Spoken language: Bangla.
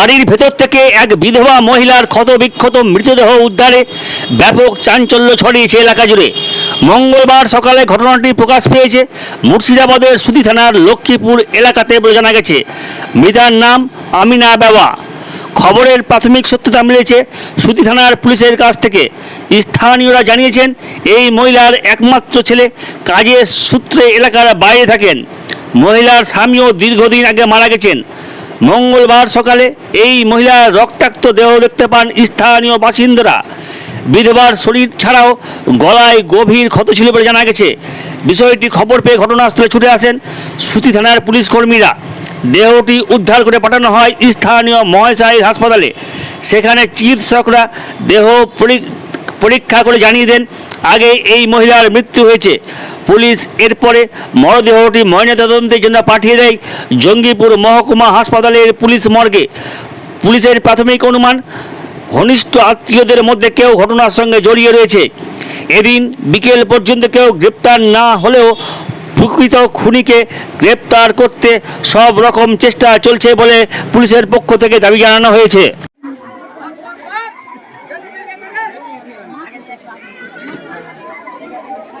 বাড়ির ভেতর থেকে এক বিধবা মহিলার ক্ষতবিক্ষত মৃতদেহ উদ্ধারে ব্যাপক চাঞ্চল্য ছড়িয়েছে এলাকা জুড়ে। মঙ্গলবার সকালে ঘটনাটি প্রকাশ পেয়েছে। মুর্শিদাবাদের সুতি থানার লক্ষ্মীপুর এলাকাতে বলে জানা গেছে, মৃতার নাম আমিনা বাবা খবরের প্রাথমিক সত্যতা মিলেছে সুতি থানার পুলিশের কাছ থেকে। স্থানীয়রা জানিয়েছেন, এই মহিলার একমাত্র ছেলে কাজের সূত্রে এলাকার বাইরে থাকেন। মহিলার স্বামীও দীর্ঘদিন আগে মারা গেছেন। মঙ্গলবার সকালে এই মহিলার রক্তাক্ত দেহ দেখতে পান স্থানীয় বাসিন্দারা। বিধবার শরীর ছাড়াও গলায় গভীর ক্ষত ছিল বলে জানা গেছে। বিষয়টি খবর পেয়ে ঘটনাস্থলে ছুটে আসেন সুতি থানার পুলিশ কর্মীরা। দেহটি উদ্ধার করে পাঠানো হয় স্থানীয় মহেশাইল হাসপাতালে। সেখানে চিকিৎসকরা দেহ পরীক্ষা করে জানিয়ে দেন, আগে এই মহিলার মৃত্যু হয়েছে। পুলিশ এরপরে মরদেহটি ময়নাতদন্তের জন্য পাঠিয়ে দেয়। জঙ্গিপুর মহকুমা হাসপাতালের পুলিশ মর্গে। পুলিশের প্রাথমিক অনুমান, ঘনিষ্ঠ আত্মীয়দের মধ্যে কেউ ঘটনার সঙ্গে জড়িয়ে রয়েছে। এদিন বিকেল পর্যন্ত কেউ গ্রেপ্তার না হলেও প্রকৃত খুনিকে গ্রেপ্তার করতে সব রকম চেষ্টা চলছে বলে পুলিশের পক্ষ থেকে দাবি জানানো হয়েছে।